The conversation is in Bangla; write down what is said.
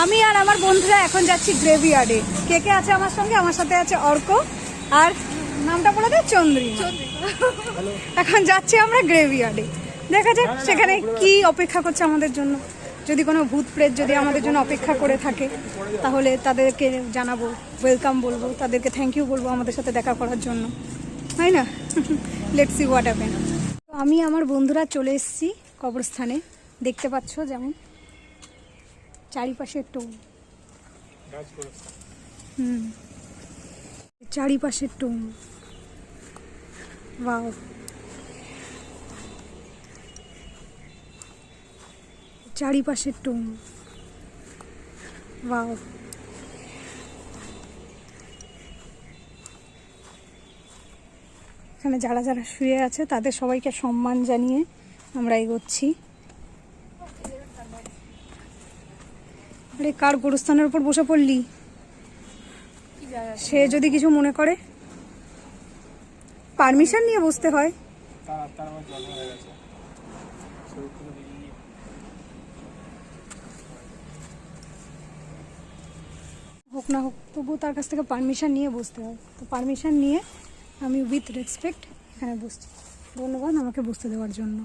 আমি আর আমার বন্ধুরা এখন যাচ্ছি গ্রেভিয়ার্ডে কে কে আছে আমার সঙ্গে? আমার সাথে আছে অর্ক আর নামটা বলে দে চন্দ্রিমা। এখন যাচ্ছি আমরা গ্রেভিয়ার্ডে দেখা যাক সেখানে কি অপেক্ষা করছে আমাদের জন্য। যদি কোনো ভূত প্রেত যদি আমাদের জন্য অপেক্ষা করে থাকে তাহলে তাদেরকে জানাব ওয়েলকাম বলব তাদেরকে থ্যাংক ইউ বলব আমাদের সাথে দেখা করার জন্য। তাই না? লেটস সি হোয়াট হ্যাপেন আমি আমার বন্ধুরা চলে এসেছি কবরস্থানে। দেখতে পাচ্ছ যেমন চারিপাশে টোম হুম চারিপাশে টোম বাও চারিপাশে টোম বাও এখানে যারা যারা শুয়ে আছে তাদের সবাইকে সম্মান জানিয়ে আমরা এগোচ্ছি। আরে কার গোরস্থানের উপর বসে পড়লি? সে যদি কিছু মনে করে? পারমিশন নিয়ে বসতে হয়। হোক না হোক তবুও তার কাছ থেকে পারমিশন নিয়ে বসতে হয়। তো পারমিশন নিয়ে আমি উইথ রেসপেক্ট এখানে বসছি। ধন্যবাদ আমাকে বসতে দেওয়ার জন্য।